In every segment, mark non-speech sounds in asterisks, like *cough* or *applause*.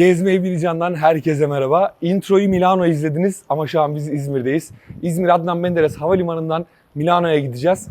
Gezmeyi Bilcan'dan herkese merhaba. Introyu Milano izlediniz ama şu an biz İzmir'deyiz. İzmir Adnan Menderes Havalimanı'ndan Milano'ya gideceğiz.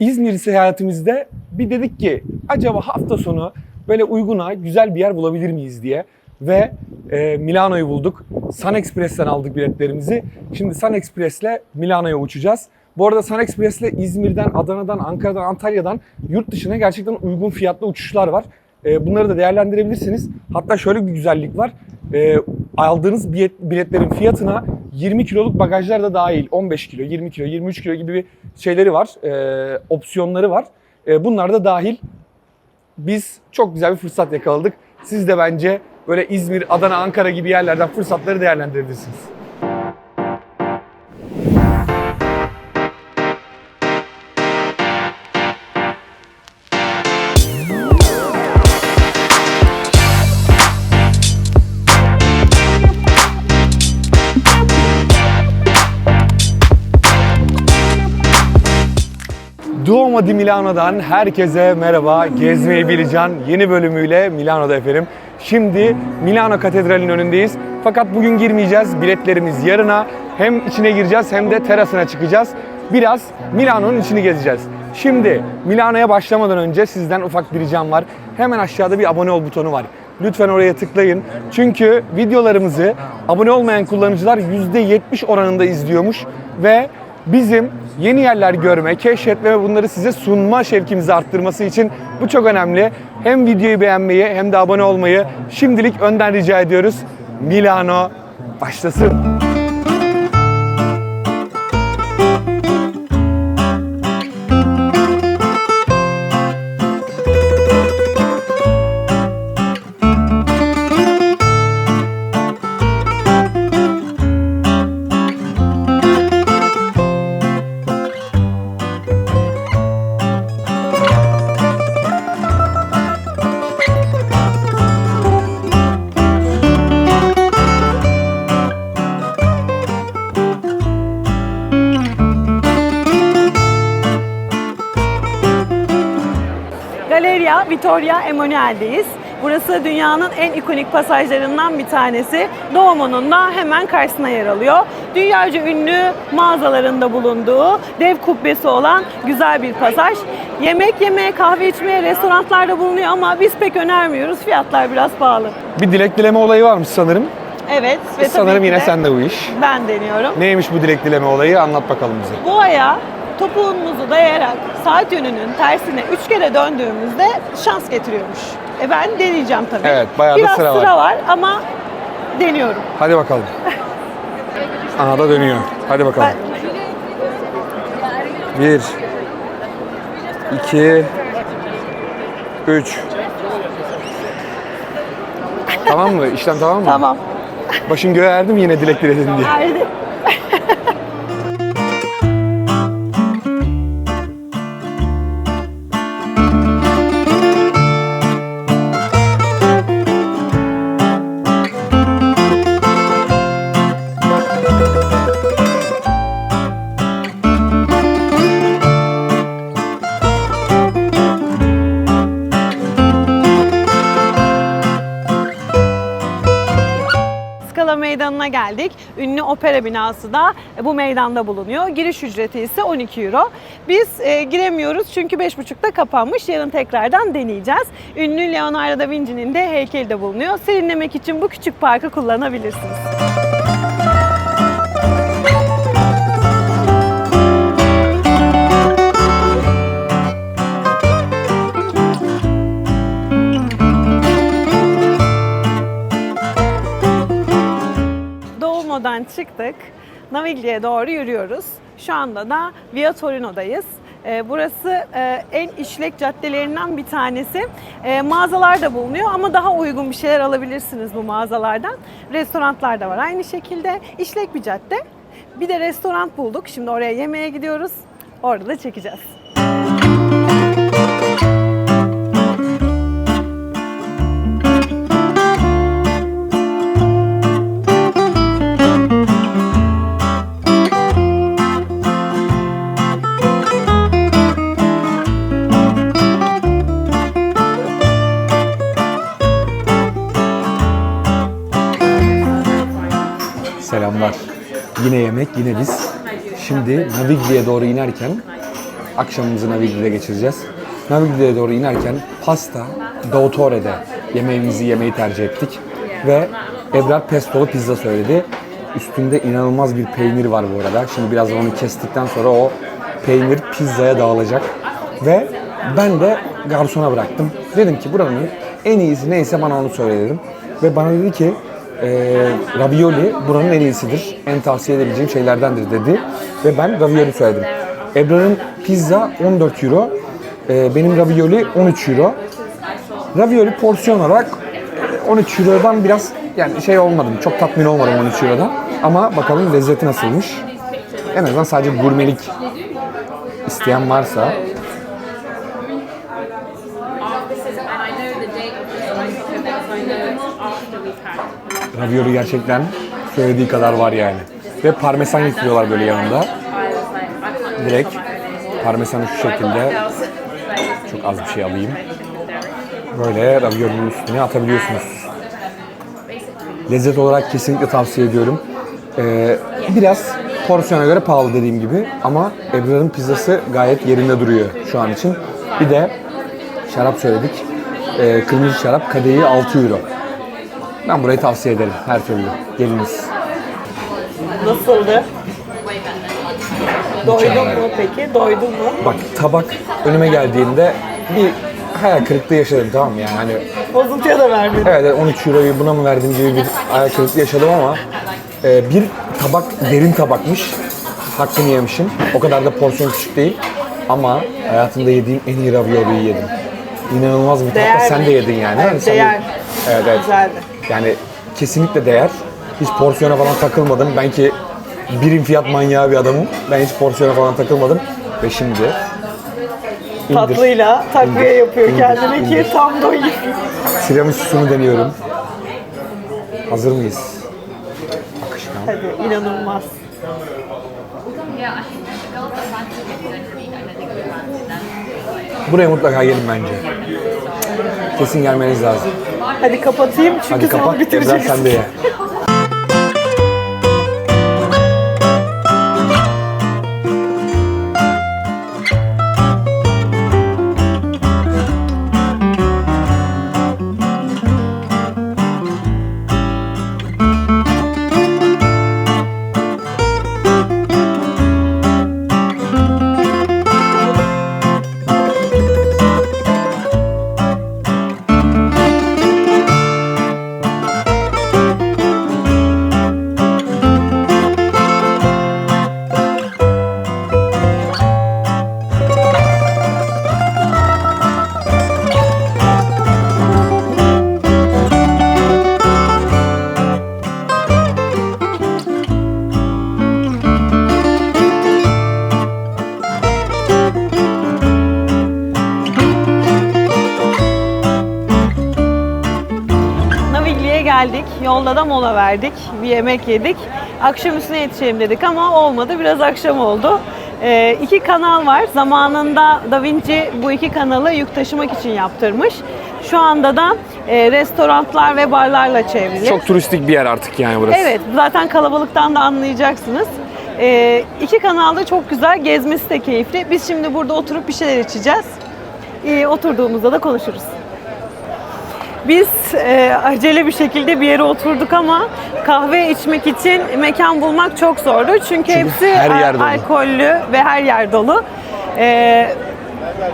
İzmir seyahatimizde bir dedik ki acaba hafta sonu böyle uyguna güzel bir yer bulabilir miyiz diye. Ve e, Milano'yu bulduk. Sun Express'ten aldık biletlerimizi. Şimdi Sun Express'le Milano'ya uçacağız. Bu arada Sun Express'le İzmir'den, Adana'dan, Ankara'dan, Antalya'dan yurt dışına gerçekten uygun fiyatlı uçuşlar var. E, bunları da değerlendirebilirsiniz. Hatta şöyle bir güzellik var. E, aldığınız bilet, biletlerin fiyatına 20 kiloluk bagajlar da dahil. 15 kilo, 20 kilo, 23 kilo gibi bir şeyleri var. E, opsiyonları var. E, bunlar da dahil. Biz çok güzel bir fırsat yakaladık. Siz de bence böyle İzmir, Adana, Ankara gibi yerlerden fırsatları değerlendirebilirsiniz. Duomo di Milano'dan herkese merhaba. Gezmeyi Bileceğin yeni bölümüyle Milano'da efendim. Şimdi Milano Katedrali'nin önündeyiz. Fakat bugün girmeyeceğiz. Biletlerimiz yarına. Hem içine gireceğiz hem de terasına çıkacağız. Biraz Milano'nun içini gezeceğiz. Şimdi Milano'ya başlamadan önce sizden ufak bir ricam var. Hemen aşağıda bir abone ol butonu var. Lütfen oraya tıklayın. Çünkü videolarımızı abone olmayan kullanıcılar %70 oranında izliyormuş ve bizim yeni yerler görme, keşfetme ve bunları size sunma şevkimizi arttırması için bu çok önemli. Hem videoyu beğenmeyi hem de abone olmayı şimdilik önden rica ediyoruz. Milano başlasın. Vittoria Emanuel'deyiz. Burası dünyanın en ikonik pasajlarından bir tanesi. Duomo'nun da hemen karşısına yer alıyor. Dünyaca ünlü mağazalarında bulunduğu dev kubbesi olan güzel bir pasaj. Yemek yemeye, kahve içmeye restoranlarda bulunuyor ama biz pek önermiyoruz. Fiyatlar biraz pahalı. Bir dilek dileme olayı varmış sanırım. Evet ve sanırım tabii ki yine de sende bu iş. Ben deniyorum. Neymiş bu dilek dileme olayı anlat bakalım bize. Bu aya topuğumuzu dayayarak saat yönünün tersine üç kere döndüğümüzde şans getiriyormuş. E ben deneyeceğim tabii. Evet, bayağı da Biraz sıra var. var ama deniyorum. Hadi bakalım. *laughs* Ana da dönüyor. Hadi bakalım. Bir, iki, üç. tamam mı? İşlem tamam mı? tamam. Başın göğe erdi mi yine dilek diledin diye? Haydi. Geldik. Ünlü opera binası da bu meydanda bulunuyor. Giriş ücreti ise 12 euro. Biz e, giremiyoruz çünkü 5.30'da kapanmış. Yarın tekrardan deneyeceğiz. Ünlü Leonardo da Vinci'nin de heykeli de bulunuyor. Serinlemek için bu küçük parkı kullanabilirsiniz. Duomo'dan çıktık. Naviglia'ya doğru yürüyoruz. Şu anda da Via Torino'dayız. Ee, Burası e, en işlek caddelerinden bir tanesi. Ee, Mağazalar da bulunuyor ama daha uygun bir şeyler alabilirsiniz bu mağazalardan. Restoranlar da var aynı şekilde. İşlek bir cadde. Bir de restoran bulduk. Şimdi oraya yemeğe gidiyoruz. Orada da çekeceğiz. Şimdi Naviglia'ya doğru inerken, akşamımızı Naviglia'da geçireceğiz. Naviglia'ya doğru inerken pasta Doutore'de yemeğimizi yemeyi tercih ettik. Ve Ebrar pestolu pizza söyledi. Üstünde inanılmaz bir peynir var bu arada. Şimdi birazdan onu kestikten sonra o peynir pizzaya dağılacak. Ve ben de garsona bıraktım. Dedim ki buranın en iyisi neyse bana onu söyle dedim. Ve bana dedi ki e, ravioli buranın en iyisidir. En tavsiye edebileceğim şeylerdendir dedi. Ve ben ravioli söyledim. Ebrar'ın pizza 14 euro. e, benim ravioli 13 euro. Ravioli porsiyon olarak e, 13 eurodan biraz yani şey olmadım. Çok tatmin olmadım 13 eurodan. Ama bakalım lezzeti nasılmış. En azından sadece gurmelik isteyen varsa ravioli gerçekten söylediği kadar var yani. Ve parmesan yüklüyorlar böyle yanında. Direkt parmesanı şu şekilde çok az bir şey alayım. Böyle raviolinin üstüne atabiliyorsunuz. Lezzet olarak kesinlikle tavsiye ediyorum. Ee, biraz porsiyona göre pahalı dediğim gibi ama Ebrar'ın pizzası gayet yerinde duruyor şu an için. Bir de şarap söyledik. Ee, kırmızı şarap kadehi 6 euro. Ben burayı tavsiye ederim her türlü. Geliniz. Nasıldı? Doydun mu peki? Doydun mu? Bak tabak önüme geldiğinde bir hayal kırıklığı yaşadım tamam mı? Yani hani Bozuntuya da vermedin. Evet evet, 13 euroyu buna mı verdim gibi bir hayal kırıklığı yaşadım ama e, bir tabak derin tabakmış. Hakkını yemişim. O kadar da porsiyon küçük değil. Ama hayatımda yediğim en iyi ravioli'yi yedim. İnanılmaz bir tatlı. Değer Sen mi? de yedin yani. Evet, sen de- değer. Evet evet. Güzeldi. Yani kesinlikle değer. Hiç porsiyona falan takılmadım. Ben ki birim fiyat manyağı bir adamım. Ben hiç porsiyona falan takılmadım. Ve şimdi indir. Tatlıyla takviye yapıyor İndir, kendine indir. ki tam doyayım. Tiramisu'nu deniyorum. Hazır mıyız? Akışkan. Hadi inanılmaz. Buraya mutlaka gelin bence. Kesin gelmeniz lazım. Hadi kapatayım çünkü Hadi kapat. Ebrar bitireceksin. sen de ye. Geldik. Yolda da mola verdik. Bir yemek yedik. Akşam üstüne yetişelim dedik ama olmadı. Biraz akşam oldu. Ee, iki kanal var. Zamanında Da Vinci bu iki kanalı yük taşımak için yaptırmış. Şu anda da e, restoranlar ve barlarla çevrili. Çok turistik bir yer artık yani burası. Evet, zaten kalabalıktan da anlayacaksınız. Ee, iki kanalda çok güzel, gezmesi de keyifli. Biz şimdi burada oturup bir şeyler içeceğiz. Ee, oturduğumuzda da konuşuruz. Biz e, acele bir şekilde bir yere oturduk ama kahve içmek için mekan bulmak çok zordu. Çünkü, hepsi her yer dolu. alkollü ve her yer dolu. Ee,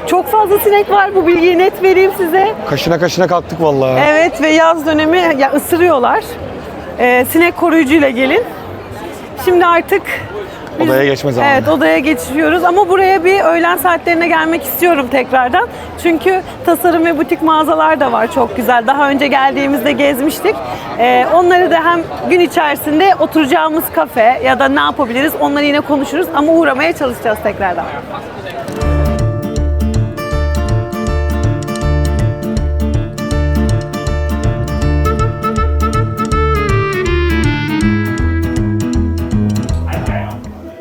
çok fazla sinek var, bu bilgiyi net vereyim size. Kaşına kaşına kalktık vallahi. Evet ve yaz dönemi ya ısırıyorlar. Ee, sinek koruyucuyla gelin. Şimdi artık Odaya geçme zamanı. Evet odaya geçiyoruz ama buraya bir öğlen saatlerine gelmek istiyorum tekrardan. Çünkü tasarım ve butik mağazalar da var çok güzel. Daha önce geldiğimizde gezmiştik. Ee, onları da hem gün içerisinde oturacağımız kafe ya da ne yapabiliriz onları yine konuşuruz ama uğramaya çalışacağız tekrardan.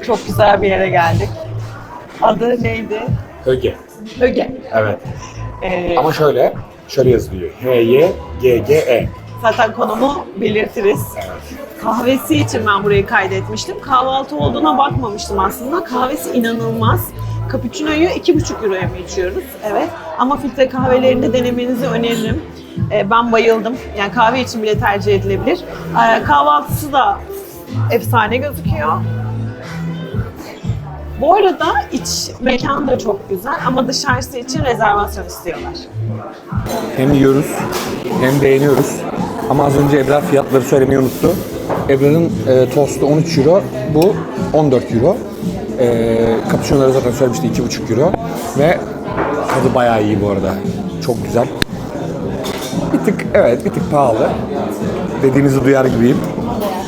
Çok güzel bir yere geldik. Adı neydi? Öge. Öge. Evet. Ee, Ama şöyle, şöyle yazılıyor. H-Y-G-G-E. zaten konumu belirtiriz. Kahvesi için ben burayı kaydetmiştim. Kahvaltı olduğuna bakmamıştım aslında. Kahvesi inanılmaz. Cappuccino'yu 2,5 euroya mı içiyoruz? Evet. Ama filtre kahvelerini de denemenizi öneririm. Ee, ben bayıldım. Yani kahve için bile tercih edilebilir. Ee, kahvaltısı da efsane gözüküyor. Bu arada iç mekan da çok güzel ama dışarısı için rezervasyon istiyorlar. Hem yiyoruz hem beğeniyoruz. Ama az önce Ebrar fiyatları söylemeyi unuttu. Ebrar'ın e, tostu 13 euro, bu 14 euro. E, Cappuccino'ları zaten söylemişti 2,5 euro. Ve tadı bayağı iyi bu arada. Çok güzel. Bir tık evet bir tık pahalı. Dediğinizi duyar gibiyim.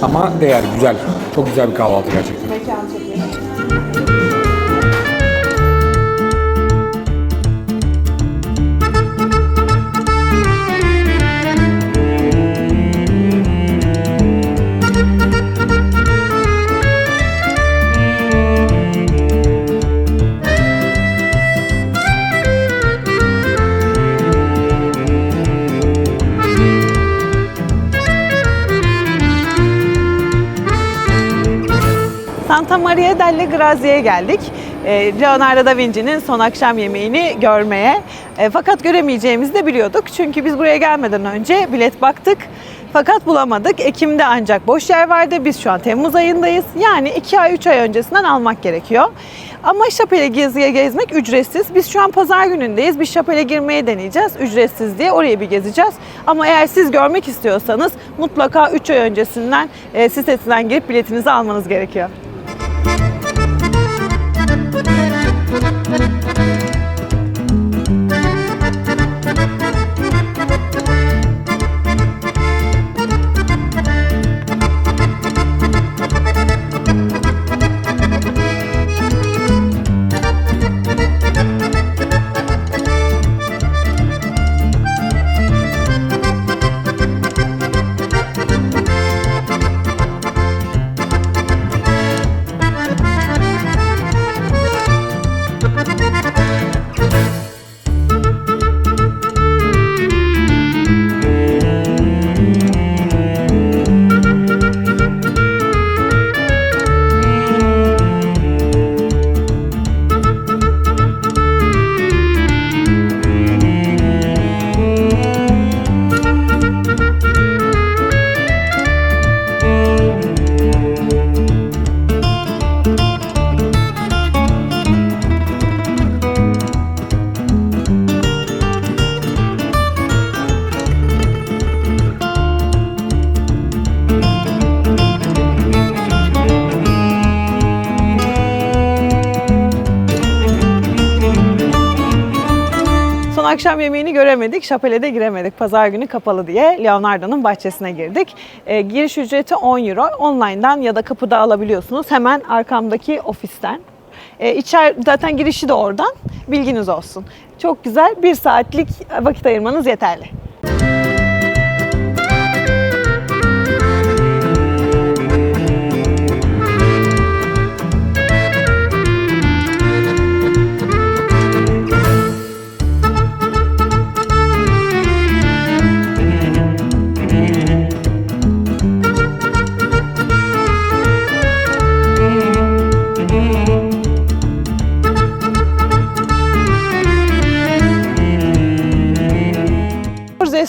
Ama değer güzel. Çok güzel bir kahvaltı gerçekten. Santa Maria delle Grazia'ya geldik. Ee, Leonardo da Vinci'nin son akşam yemeğini görmeye. Ee, Fakat göremeyeceğimizi de biliyorduk. Çünkü biz buraya gelmeden önce bilet baktık. Fakat bulamadık. Ekim'de ancak boş yer vardı. Biz şu an Temmuz ayındayız. Yani 2 ay 3 ay öncesinden almak gerekiyor. Ama Şapel'e geziye gezmek ücretsiz. Biz şu an pazar günündeyiz. Biz Şapel'e girmeye deneyeceğiz. Ücretsiz diye oraya bir gezeceğiz. Ama eğer siz görmek istiyorsanız mutlaka 3 ay öncesinden e, sitesinden girip biletinizi almanız gerekiyor. Akşam yemeğini göremedik. Şapel'e de giremedik. Pazar günü kapalı diye Leonardo'nun bahçesine girdik. E, giriş ücreti 10 euro. Online'dan ya da kapıda alabiliyorsunuz. Hemen arkamdaki ofisten. E, içer, zaten girişi de oradan. Bilginiz olsun. Çok güzel. Bir saatlik vakit ayırmanız yeterli.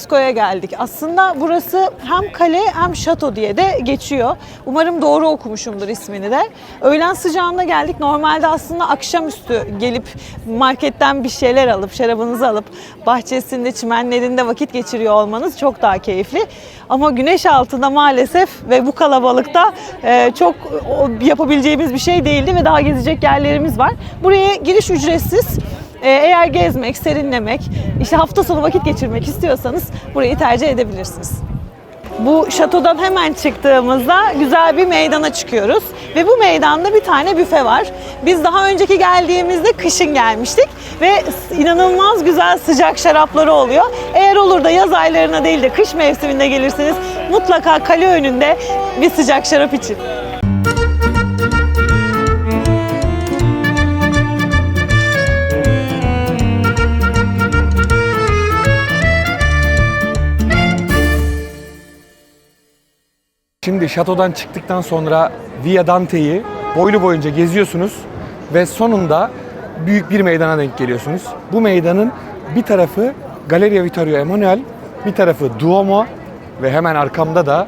Zesko'ya geldik. Aslında burası hem kale hem şato diye de geçiyor. Umarım doğru okumuşumdur ismini de. Öğlen sıcağında geldik. Normalde aslında akşamüstü gelip marketten bir şeyler alıp, şarabınızı alıp bahçesinde, çimenlerinde vakit geçiriyor olmanız çok daha keyifli. Ama güneş altında maalesef ve bu kalabalıkta e, çok yapabileceğimiz bir şey değildi ve daha gezecek yerlerimiz var. Buraya giriş ücretsiz. Ee, Eğer gezmek, serinlemek, işte hafta sonu vakit geçirmek istiyorsanız burayı tercih edebilirsiniz. Bu şatodan hemen çıktığımızda güzel bir meydana çıkıyoruz. Ve bu meydanda bir tane büfe var. Biz daha önceki geldiğimizde kışın gelmiştik ve inanılmaz güzel sıcak şarapları oluyor. Eğer olur da yaz aylarına değil de kış mevsiminde gelirseniz mutlaka kale önünde bir sıcak şarap için. Şimdi şatodan çıktıktan sonra Via Dante'yi boylu boyunca geziyorsunuz ve sonunda büyük bir meydana denk geliyorsunuz. Bu meydanın bir tarafı Galleria Vittorio Emanuel, bir tarafı Duomo ve hemen arkamda da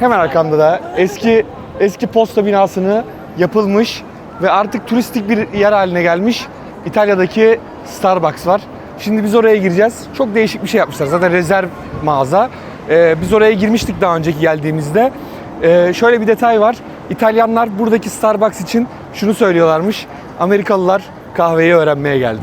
hemen arkamda da eski eski posta binasını yapılmış ve artık turistik bir yer haline gelmiş İtalya'daki Starbucks var. Şimdi biz oraya gireceğiz. Çok değişik bir şey yapmışlar. Zaten rezerv mağaza. Ee, biz oraya girmiştik daha önceki geldiğimizde. Ee, şöyle bir detay var. İtalyanlar buradaki Starbucks için şunu söylüyorlarmış. Amerikalılar kahveyi öğrenmeye geldi.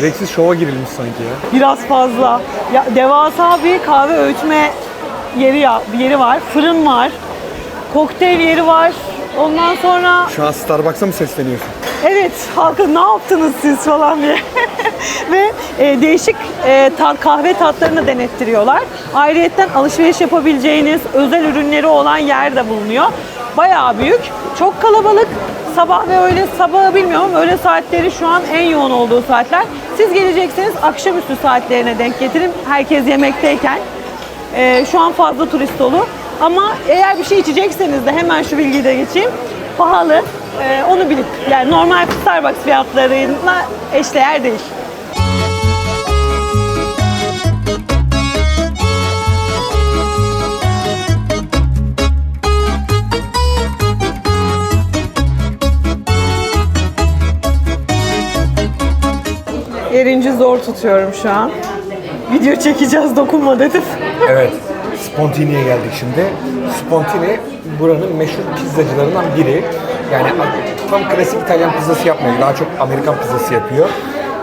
Gereksiz şova girilmiş sanki ya. Biraz fazla. Ya devasa bir kahve öğütme yeri ya, bir yeri var. Fırın var. Kokteyl yeri var. Ondan sonra Şu an Starbucks'a mı sesleniyorsun? evet halka ne yaptınız siz falan diye. *laughs* Ve e, değişik e, tat, kahve tatlarını denettiriyorlar. Ayrıyetten alışveriş yapabileceğiniz özel ürünleri olan yer de bulunuyor. Bayağı büyük. Çok kalabalık. Sabah ve öğle sabahı bilmiyorum ama öğle saatleri şu an en yoğun olduğu saatler. Siz gelecekseniz akşamüstü saatlerine denk getirin. Herkes yemekteyken. Ee, şu an fazla turist dolu. Ama eğer bir şey içecekseniz de hemen şu bilgiyi de geçeyim. Pahalı. Ee, onu bilip yani normal Starbucks fiyatlarıyla eşdeğer değil. Erinci zor tutuyorum şu an. Video çekeceğiz dokunma dedim. Evet. Spontini'ye geldik şimdi. Spontini buranın meşhur pizzacılarından biri. Yani tam klasik İtalyan pizzası yapmıyor. Daha çok Amerikan pizzası yapıyor.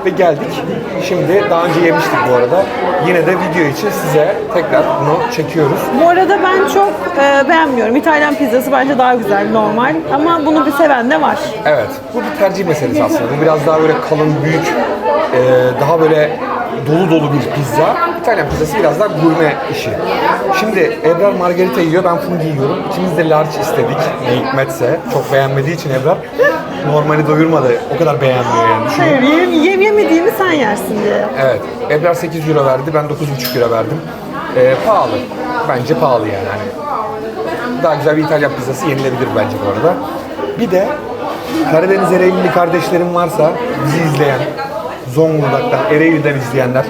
Ve geldik. Şimdi daha önce yemiştik bu arada. Yine de video için size tekrar bunu çekiyoruz. Bu arada ben çok e, beğenmiyorum. İtalyan pizzası bence daha güzel normal ama bunu bir seven de var. Evet. Bu bir tercih meselesi aslında. Bu biraz daha böyle kalın, büyük, e, daha böyle dolu dolu bir pizza. İtalyan pizzası biraz daha gurme işi. Şimdi Ebrar margarita yiyor, ben fundi yiyorum. İkimiz de large istedik. Ne hikmetse. Çok beğenmediği için Ebrar normali doyurmadı. O kadar beğenmiyor yani. Düşünün. Hayır yem, yem yemediğimi sen yersin diye. Evet. Ebrar 8 euro verdi, ben 9,5 euro verdim. E, pahalı. Bence pahalı yani. Hani daha güzel bir İtalyan pizzası yenilebilir bence bu arada. Bir de Karadeniz Ereğlili kardeşlerim varsa bizi izleyen, Zonguldak'tan, Ereğli'den izleyenler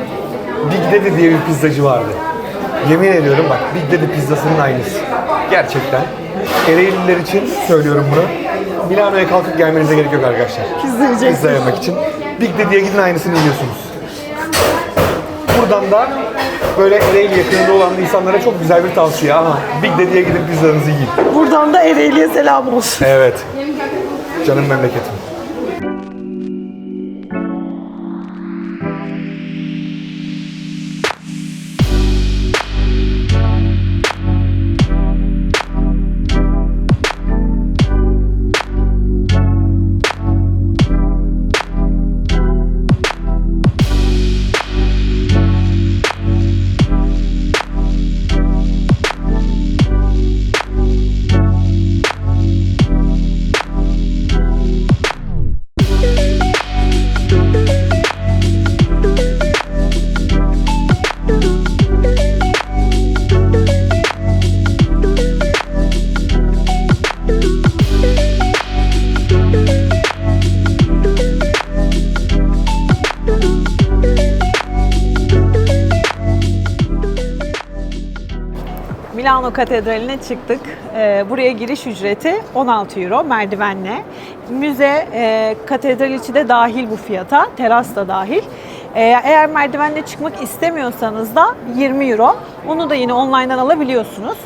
Big Daddy diye bir pizzacı vardı. Yemin ediyorum bak Big Daddy pizzasının aynısı. Gerçekten. Ereğliler için söylüyorum bunu. Milano'ya kalkıp gelmenize gerek yok arkadaşlar. Pizza yiyeceksin. Pizza yemek için. Big Daddy'ye gidin aynısını yiyorsunuz. Buradan da böyle Ereğli yakınında olan insanlara çok güzel bir tavsiye ama Big Daddy'ye gidip pizzanızı yiyin. Buradan da Ereğli'ye selam olsun. Evet. Canım memleketim. Milano Katedrali'ne çıktık. Ee, buraya giriş ücreti 16 euro merdivenle. Müze, e, katedral içi de dahil bu fiyata, teras da dahil. Ee, eğer merdivenle çıkmak istemiyorsanız da 20 euro. Onu da yine online'dan alabiliyorsunuz.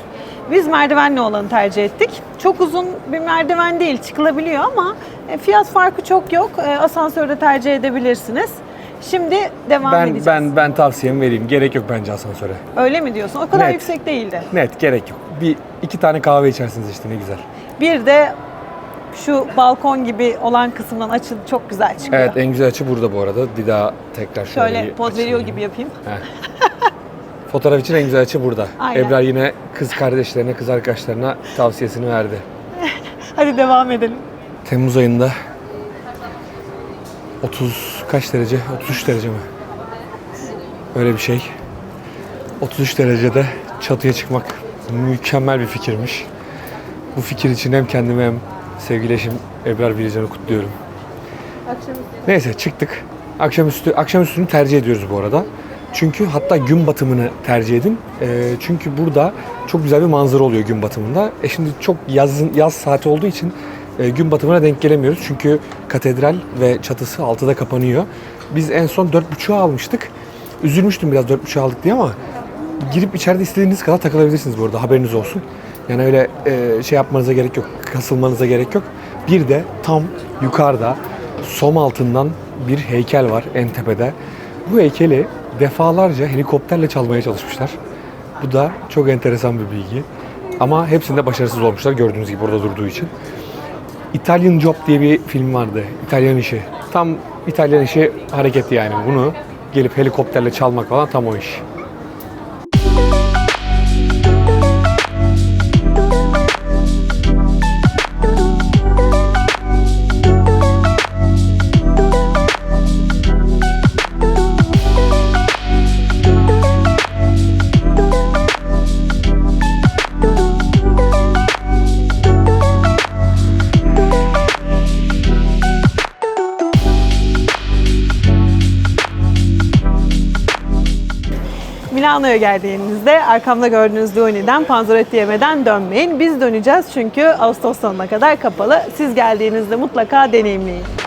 Biz merdivenli olanı tercih ettik. Çok uzun bir merdiven değil, çıkılabiliyor ama e, fiyat farkı çok yok. E, Asansörde tercih edebilirsiniz. Şimdi devam Ben edeceğiz. ben ben tavsiyemi vereyim. Gerek yok bence asansöre. Öyle mi diyorsun? O kadar Net. yüksek değildi. Net gerek yok. Bir iki tane kahve içersiniz işte ne güzel. Bir de Şu balkon gibi olan kısımdan açı çok güzel çıkıyor. Evet en güzel açı burada bu arada. Bir daha tekrar şöyle, Şöyle poz veriyor gibi yapayım. Fotoğraf için en güzel açı burada. *laughs* Aynen. Ebrar yine kız kardeşlerine, kız arkadaşlarına tavsiyesini verdi. *laughs* Hadi devam edelim. Temmuz ayında 30 kaç derece? 33 derece mi? Öyle bir şey. 33 derecede çatıya çıkmak mükemmel bir fikirmiş. Bu fikir için hem kendimi hem sevgili eşim Ebrar Bilican'ı kutluyorum. Neyse çıktık. Akşamüstü akşamüstünü tercih ediyoruz bu arada. Çünkü hatta gün batımını tercih edin. Ee, çünkü burada çok güzel bir manzara oluyor gün batımında. E şimdi çok yazın yaz saati olduğu için e, gün batımına denk gelemiyoruz. Çünkü katedral ve çatısı 6'da kapanıyor. Biz en son 4.30'a almıştık. Üzülmüştüm biraz 4.30'a aldık diye ama girip içeride istediğiniz kadar takılabilirsiniz bu arada haberiniz olsun. Yani öyle e, şey yapmanıza gerek yok, kasılmanıza gerek yok. Bir de tam yukarıda som altından bir heykel var en tepede. Bu heykeli defalarca helikopterle çalmaya çalışmışlar. Bu da çok enteresan bir bilgi. Ama hepsinde başarısız olmuşlar gördüğünüz gibi orada durduğu için. Italian Job diye bir film vardı. İtalyan işi. Tam İtalyan işi hareketi yani. Bunu gelip helikopterle çalmak falan tam o iş. Milano'ya geldiğinizde arkamda gördüğünüz Duoni'den panzerotti yemeden dönmeyin. Biz döneceğiz çünkü Ağustos sonuna kadar kapalı. Siz geldiğinizde mutlaka deneyimleyin.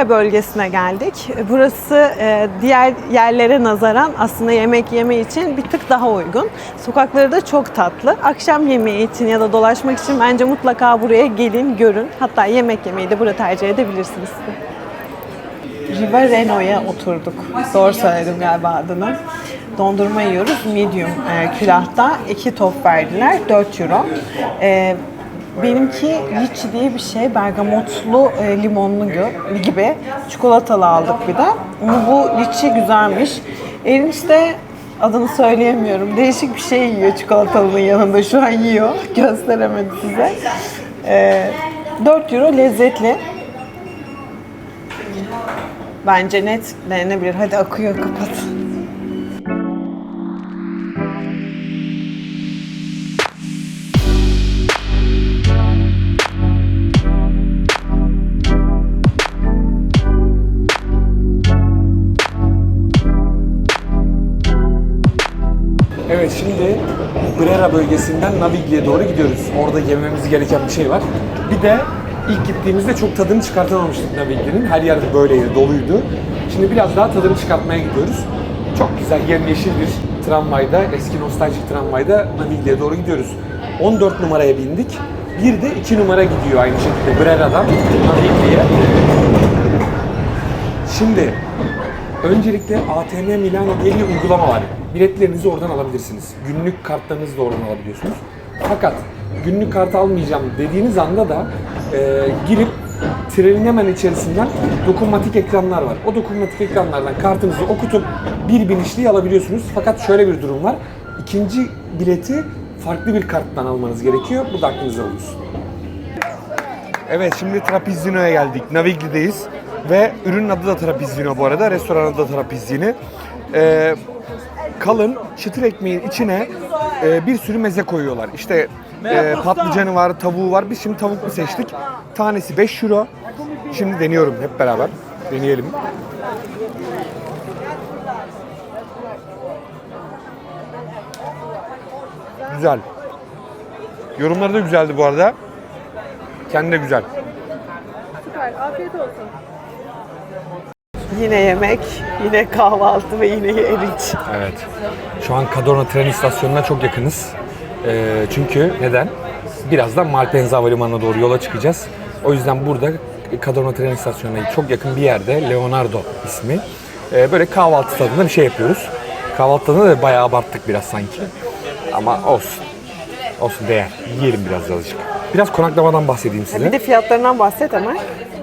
Brera bölgesine geldik. Burası e, diğer yerlere nazaran aslında yemek yeme için bir tık daha uygun. Sokakları da çok tatlı. Akşam yemeği için ya da dolaşmak için bence mutlaka buraya gelin, görün. Hatta yemek yemeyi de burada tercih edebilirsiniz. Riva Reno'ya oturduk. Doğru söyledim galiba adını. Dondurma yiyoruz. Medium e, külahta. iki top verdiler. 4 euro. E, benimki Litchi diye bir şey. Bergamotlu, e, limonlu gibi. Çikolatalı aldık bir de. Ama bu Litchi güzelmiş. Erinç de adını söyleyemiyorum. Değişik bir şey yiyor çikolatalının yanında. Şu an yiyor. *laughs* Gösteremedi size. E, 4 euro lezzetli. Bence net denenebilir. Hadi akıyor kapat. Bölgesinden Navigli'ye doğru gidiyoruz. Orada yememiz gereken bir şey var. Bir de ilk gittiğimizde çok tadını çıkartamamıştık Navigli'nin. Her yer böyleydi, doluydu. Şimdi biraz daha tadını çıkartmaya gidiyoruz. Çok güzel yemyeşil bir tramvayda, eski nostaljik tramvayda Navigli'ye doğru gidiyoruz. 14 numaraya bindik. Bir de 2 numara gidiyor aynı şekilde Brera'dan Navigli'ye. Şimdi öncelikle ATM Milano diye bir uygulama var. Biletlerinizi oradan alabilirsiniz. Günlük kartlarınızı da oradan alabiliyorsunuz. Fakat günlük kart almayacağım dediğiniz anda da e, girip trenin hemen içerisinden dokunmatik ekranlar var. O dokunmatik ekranlardan kartınızı okutup bir binişliği alabiliyorsunuz. Fakat şöyle bir durum var. İkinci bileti farklı bir karttan almanız gerekiyor. Bu da aklınızda bulunsun. Evet şimdi Trapizzino'ya geldik. Navigli'deyiz. Ve ürünün adı da Trapizzino bu arada. Restoranın adı da Trapizzini. Ee, kalın çıtır ekmeğin içine e, bir sürü meze koyuyorlar. İşte e, patlıcanı var, tavuğu var. Biz şimdi tavuklu seçtik. Tanesi 5 euro. Şimdi deniyorum hep beraber. Deneyelim. Güzel. Yorumları da güzeldi bu arada. Kendi de güzel. Yine yemek, yine kahvaltı ve yine erinç. Evet. Şu an Cadorna tren istasyonuna çok yakınız. Ee, çünkü neden? Birazdan Malpensa Havalimanı'na doğru yola çıkacağız. O yüzden burada Cadorna tren istasyonuna çok yakın bir yerde Leonardo ismi. Ee, böyle kahvaltı tadında bir şey yapıyoruz. Kahvaltı tadında da bayağı abarttık biraz sanki. Ama olsun. Olsun değer. Yiyelim biraz azıcık. Biraz konaklamadan bahsedeyim size. Bir de fiyatlarından bahset ama.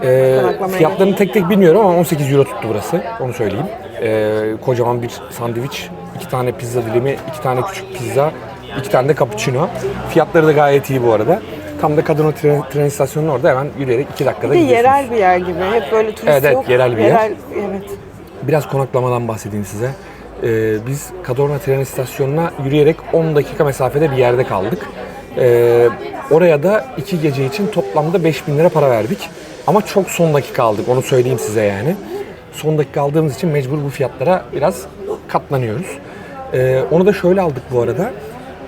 Konaklamaya fiyatlarını tek tek bilmiyorum ama 18 euro tuttu burası. Onu söyleyeyim. Ee, kocaman bir sandviç, iki tane pizza dilimi, iki tane küçük pizza, iki tane de cappuccino. Fiyatları da gayet iyi bu arada. Tam da Kadına tren, tren istasyonunun orada hemen yürüyerek iki dakikada Bir de gidiyorsunuz. yerel bir yer gibi. Hep böyle turist Evet, evet, yok. yerel bir yer. evet. Biraz konaklamadan bahsedeyim size. Ee, biz Cadorna tren istasyonuna yürüyerek 10 dakika mesafede bir yerde kaldık. Ee, oraya da iki gece için toplamda 5000 lira para verdik. Ama çok son dakika aldık onu söyleyeyim size yani. Son dakika aldığımız için mecbur bu fiyatlara biraz katlanıyoruz. Ee, onu da şöyle aldık bu arada.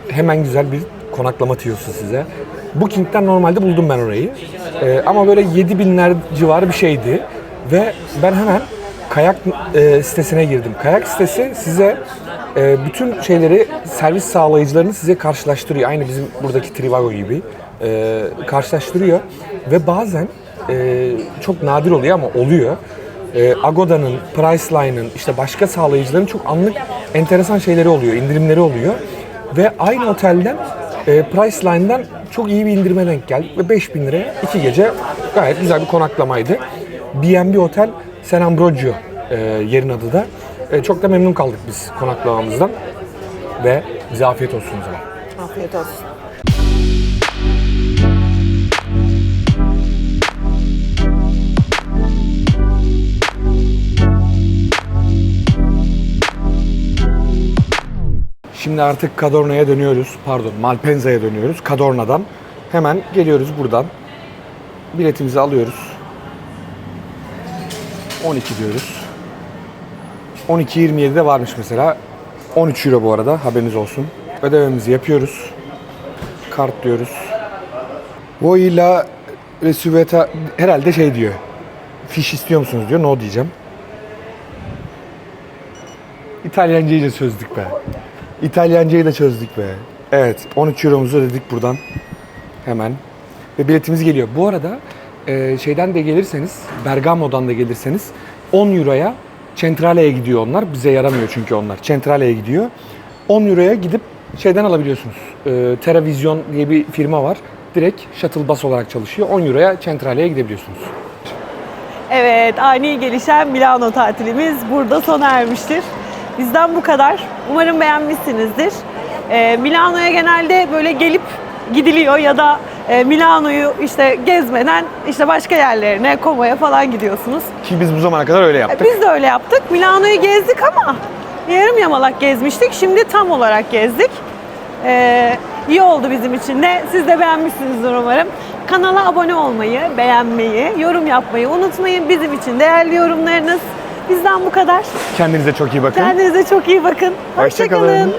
Hemen güzel bir konaklama tiyosu size. Booking'den normalde buldum ben orayı. Ee, ama böyle 7000'ler civarı bir şeydi. Ve ben hemen kayak e, sitesine girdim. Kayak sitesi size e, bütün şeyleri, servis sağlayıcılarını size karşılaştırıyor. Aynı bizim buradaki Trivago gibi e, karşılaştırıyor. Ve bazen e, çok nadir oluyor ama oluyor. E, Agoda'nın, Priceline'ın, işte başka sağlayıcıların çok anlık enteresan şeyleri oluyor, indirimleri oluyor. Ve aynı otelden e, Priceline'dan çok iyi bir indirime denk geldik ve 5000 liraya iki gece gayet güzel bir konaklamaydı. B&B Otel San Ambrogio e, yerin adı da. E, çok da memnun kaldık biz konaklamamızdan ve bize afiyet olsun o zaman. Afiyet olsun. Şimdi artık Cadorna'ya dönüyoruz. Pardon, Malpensa'ya dönüyoruz. Cadorna'dan hemen geliyoruz buradan. Biletimizi alıyoruz. 12 diyoruz. 12.27'de varmış mesela. 13 euro bu arada haberiniz olsun. Ödememizi yapıyoruz. Kart diyoruz. Voila Resuveta herhalde şey diyor. Fiş istiyor musunuz diyor. No diyeceğim. İtalyancayı da çözdük be. İtalyancayı da çözdük be. Evet 13 euromuzu ödedik buradan. Hemen. Ve biletimiz geliyor. Bu arada e, şeyden de gelirseniz, Bergamo'dan da gelirseniz 10 euroya Centrale'ye gidiyor onlar. Bize yaramıyor çünkü onlar. Centrale'ye gidiyor. 10 euroya gidip şeyden alabiliyorsunuz. E, Teravision diye bir firma var. Direkt shuttle bus olarak çalışıyor. 10 euroya Centrale'ye gidebiliyorsunuz. Evet, ani gelişen Milano tatilimiz burada sona ermiştir. Bizden bu kadar. Umarım beğenmişsinizdir. Ee, Milano'ya genelde böyle gelip gidiliyor ya da e, Milano'yu işte gezmeden işte başka yerlerine, Como'ya falan gidiyorsunuz. Ki biz bu zamana kadar öyle yaptık. Biz de öyle yaptık. Milano'yu gezdik ama yarım yamalak gezmiştik. Şimdi tam olarak gezdik. Ee, iyi oldu bizim için de. Siz de beğenmişsinizdir umarım. Kanala abone olmayı, beğenmeyi, yorum yapmayı unutmayın. Bizim için değerli yorumlarınız. Bizden bu kadar. Kendinize çok iyi bakın. Kendinize çok iyi bakın. Hoşça kalın. Hoşçakalın.